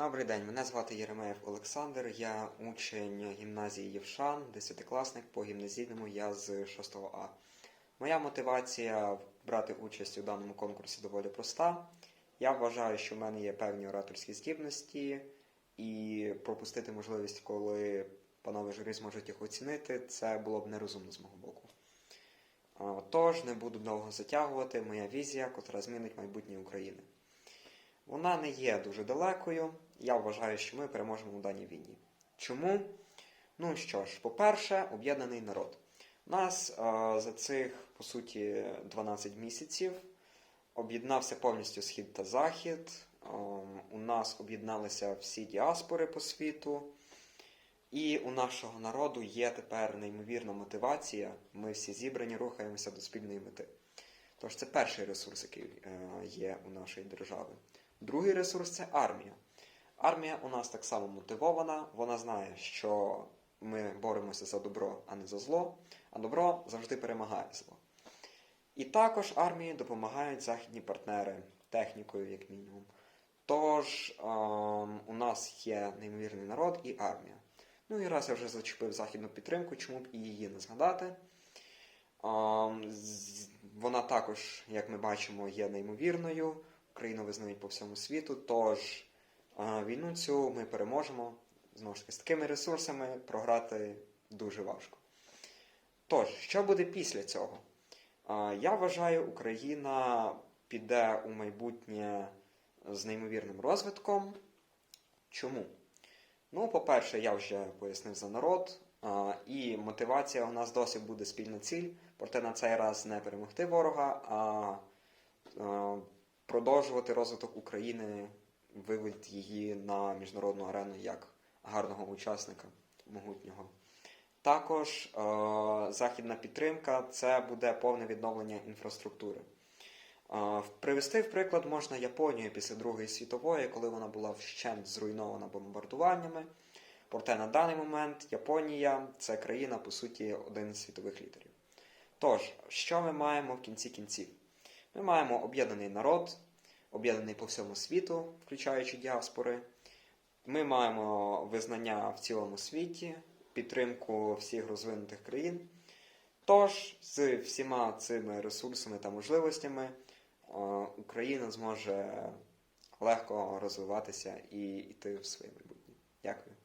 Добрий день, мене звати Єремеєв Олександр. Я учень гімназії Євшан, десятикласник по гімназійному я з 6 А. Моя мотивація брати участь у даному конкурсі доволі проста. Я вважаю, що в мене є певні ораторські здібності, і пропустити можливість, коли панове журі зможуть їх оцінити, це було б нерозумно з мого боку. Тож не буду довго затягувати. Моя візія, котра змінить майбутнє України. Вона не є дуже далекою. Я вважаю, що ми переможемо у даній війні. Чому? Ну що ж, по-перше, об'єднаний народ. У нас е, за цих, по суті, 12 місяців об'єднався повністю схід та захід. Е, у нас об'єдналися всі діаспори по світу. І у нашого народу є тепер неймовірна мотивація. Ми всі зібрані, рухаємося до спільної мети. Тож це перший ресурс, який е, є у нашої держави. Другий ресурс це армія. Армія у нас так само мотивована, вона знає, що ми боремося за добро, а не за зло, а добро завжди перемагає зло. І також армії допомагають західні партнери технікою, як мінімум. Тож ем, у нас є неймовірний народ і армія. Ну і раз я вже зачепив західну підтримку, чому б і її не згадати. Ем, Вона також, як ми бачимо, є неймовірною. Україну визнають по всьому світу. Тож війну цю ми переможемо. Знову ж таки, з такими ресурсами програти дуже важко. Тож, що буде після цього? Я вважаю, Україна піде у майбутнє з неймовірним розвитком. Чому? Ну, по-перше, я вже пояснив за народ, і мотивація у нас досі буде спільна ціль, проте на цей раз не перемогти ворога, а продовжувати розвиток України, виводити її на міжнародну арену як гарного учасника могутнього. Також е, західна підтримка це буде повне відновлення інфраструктури. Е, Привести в приклад можна Японію після Другої світової, коли вона була вщент зруйнована бомбардуваннями. Проте на даний момент Японія це країна, по суті, один з світових лідерів. Тож, що ми маємо в кінці кінців? Ми маємо об'єднаний народ, об'єднаний по всьому світу, включаючи діаспори. Ми маємо визнання в цілому світі, підтримку всіх розвинутих країн. Тож, з всіма цими ресурсами та можливостями е, Україна зможе легко розвиватися і йти в своє майбутнє. Дякую.